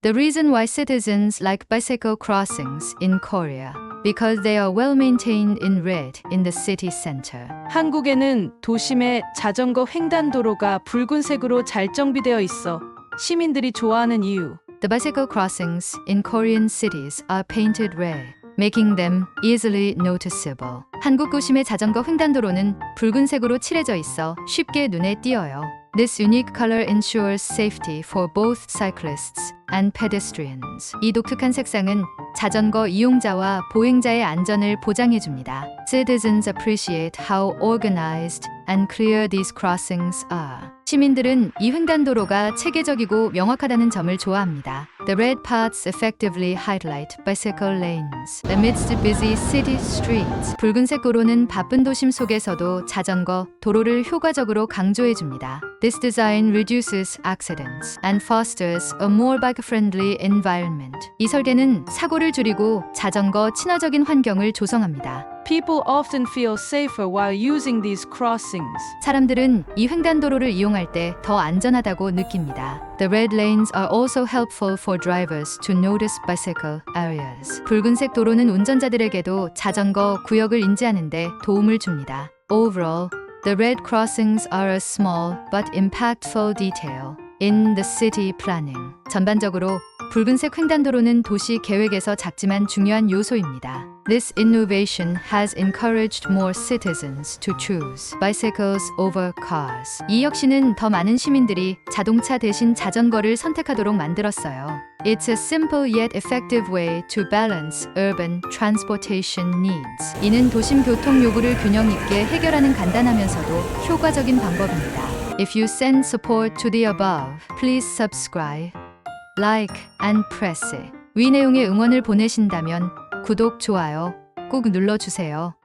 The reason why citizens like bicycle crossings in Korea because they are well maintained in red in the city center. 한국에는 도심에 자전거 횡단도로가 붉은색으로 잘 정비되어 있어 시민들이 좋아하는 이유. The bicycle crossings in Korean cities are painted red, making them easily noticeable. 한국 도심의 자전거 횡단도로는 붉은색으로 칠해져 있어 쉽게 눈에 띄어요. This unique color ensures safety for both cyclists and pedestrians. 이 독특한 색상은 자전거 이용자와 보행자의 안전을 보장해 줍니다. Citizens appreciate how organized and clear these crossings are. 시민들은 이 횡단도로가 체계적이고 명확하다는 점을 좋아합니다. The red paths effectively highlight bicycle lanes amidst busy city streets. 붉은색 도로는 바쁜 도심 속에서도 자전거 도로를 효과적으로 강조해 줍니다. This design reduces accidents and fosters a more bike-friendly environment. 이 설계는 사고를 줄이고 자전거 친화적인 환경을 조성합니다. People often feel safer while using these crossings. 사람들은 이 횡단도로를 이용할 때 더 안전하다고 느낍니다. The red lanes are also helpful for drivers to notice bicycle areas. 붉은색 도로는 운전자들에게도 자전거 구역을 인지하는데 도움을 줍니다. Overall, the red crossings are a small but impactful detail in the city planning. 전반적으로 붉은색 횡단도로는 도시 계획에서 작지만 중요한 요소입니다. This innovation has encouraged more citizens to choose bicycles over cars. 이 혁신은 더 많은 시민들이 자동차 대신 자전거를 선택하도록 만들었어요. It's a simple yet effective way to balance urban transportation needs. 이는 도심 교통 요구를 균형 있게 해결하는 간단하면서도 효과적인 방법입니다. If you send support to the above, please subscribe, like, and press. 위 내용의 응원을 보내신다면 구독, 좋아요 꼭 눌러주세요.